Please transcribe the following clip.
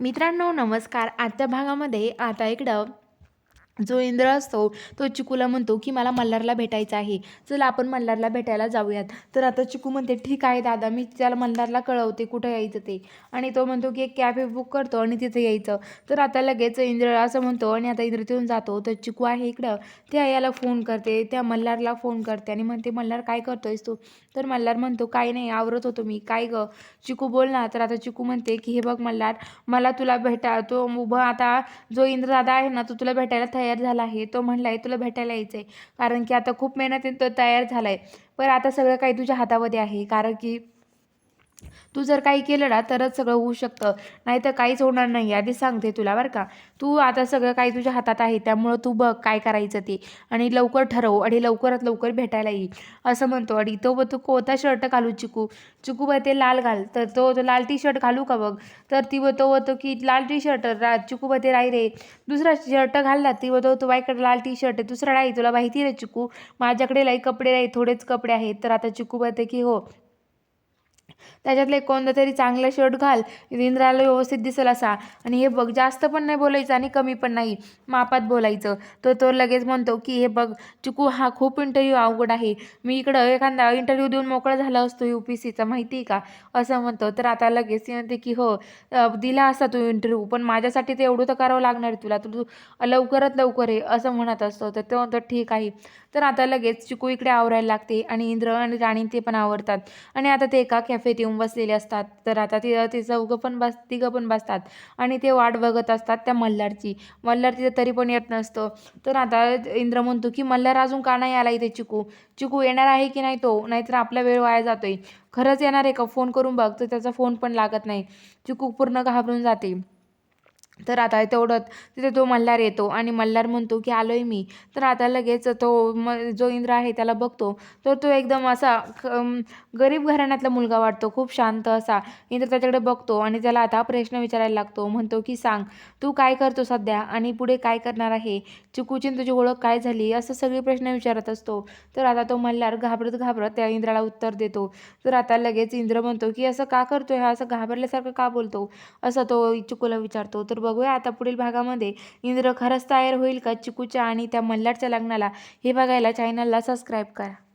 मित्रांनो नमस्कार. आजच्या भागामध्ये आता इकडं जो इंद्र असतो तो चिकूला म्हणतो की मला मल्हारला भेटायचं आहे. चल आपण मल्हारला भेटायला जाऊयात. तर आता चिकू म्हणते ठीक आहे दादा मी त्याला मल्हारला कळवते कुठं यायचं ते. आणि तो म्हणतो की एक कॅफे बुक करतो आणि तिथं यायचं. तर आता लगेच इंद्र असं म्हणतो आणि आता इंद्र तिथून जातो. तर चिकू आहे इकडं. त्या याला फोन करते त्या मल्हारला फोन करते आणि म्हणते मल्हार काय करतोयस तू? तर मल्हार म्हणतो काय नाही आवरत होतो मी. काय ग? चिकू बोल ना. तर आता चिकू म्हणते की हे बघ मल्हार मला तुला भेटा तो उभं आता जो इंद्र दादा आहे ना तो तुला भेटायला तयार तयार झाला आहे तो म्हणला आहे तुला भेटायला यायचं आहे कारण की आता खूप मेहनतीने तो तयार झाला आहे पण आता सगळं काही तुझ्या हातामध्ये आहे कारण की तू जर काही केलं ना तरच सगळं होऊ शकतं. नाही तर काहीच होणार नाही. आधी सांगते तुला बरं का. तू आता सगळं काही तुझ्या हातात आहे त्यामुळं तू बघ काय करायचं ते. आणि लवकर ठरव आणि लवकरात लवकर भेटायला येईल असं म्हणतो. आणि तो बघ तू कोणता शर्ट घालू चिकू? चिकू बघ ते लाल घाल. तर तो तो लाल टी शर्ट घालू का बघ? तर ती व तो होतो की लाल टी शर्ट रा चिकू बघ ते राही रे. दुसरा शर्ट घालला ती बतो तो बाईकडे लाल टी शर्ट आहे. दुसरा राही तुला माहिती रे चिकू? माझ्याकडे लाई कपडे राही थोडेच कपडे आहेत. तर आता चिकू बघते की हो त्याच्यातले कोणतं तरी चांगलं शर्ट घाल इंद्राला व्यवस्थित दिसेल असा. आणि हे बघ जास्त पण नाही बोलायचं आणि कमी पण नाही मापात बोलायचं. तर तो लगेच म्हणतो की हे बघ चिकू हा खूप इंटरव्ह्यू अवघड आहे. मी इकडं एखादा इंटरव्ह्यू देऊन मोकळा झाला असतो यू पी सीचा माहिती आहे का? असं म्हणतो. तर आता लगेच म्हणते की हो दिला असता तू इंटरव्ह्यू पण माझ्यासाठी ते एवढं तर करावं लागणार तुला. तू लवकरात लवकर आहे असं म्हणत असतो. तर तो म्हणतो ठीक आहे. तर आता लगेच चिकू इकडे आवरायला लागते आणि इंद्र आणि राणी ते पण आवडतात आणि आता ते एका कॅफेत येऊन बसलेले असतात. तर आता ती ते चौघं पण बस तिघं पण बसतात. आणि ते वाट बघत असतात त्या मल्हारची. मल्हार तिथं तरी पण येत नसतं. तर आता इंद्र म्हणतो की मल्हार अजून का नाही आला इथे चिकू? चिकू येणार आहे की नाही तो? नाहीतर आपला वेळ वाया जातोय. खरंच येणार आहे का? फोन करून बघ. तर त्याचा फोन पण लागत नाही. चिकू पूर्ण घाबरून जाते. तर आता तेवढं तिथे तो मल्हार येतो आणि मल्हार म्हणतो की आलो आहे मी. तर आता लगेच तो म जो इंद्र आहे त्याला बघतो. तर तो एकदम असा गरीब घराण्यातला मुलगा वाटतो खूप शांत असा. इंद्र त्याच्याकडे बघतो आणि त्याला आता प्रश्न विचारायला लागतो. म्हणतो की सांग तू काय करतो सध्या आणि पुढे काय करणार आहे? चिकूची तुझी ओळख काय झाली? असं सगळे प्रश्न विचारत असतो. तर आता तो मल्हार घाबरत घाबरत त्या इंद्राला उत्तर देतो. तर आता लगेच इंद्र म्हणतो की असं का करतोय? हा असं घाबरल्यासारखं का बोलतो? असं तो चिकूला विचारतो. तर बघूया आता पुढील भागामध्ये इंद्र खरंच तयार होईल का चिकूच्या आणि त्या मल्हारच्या लग्नाला? हे बघायला चॅनलला सबस्क्राईब करा.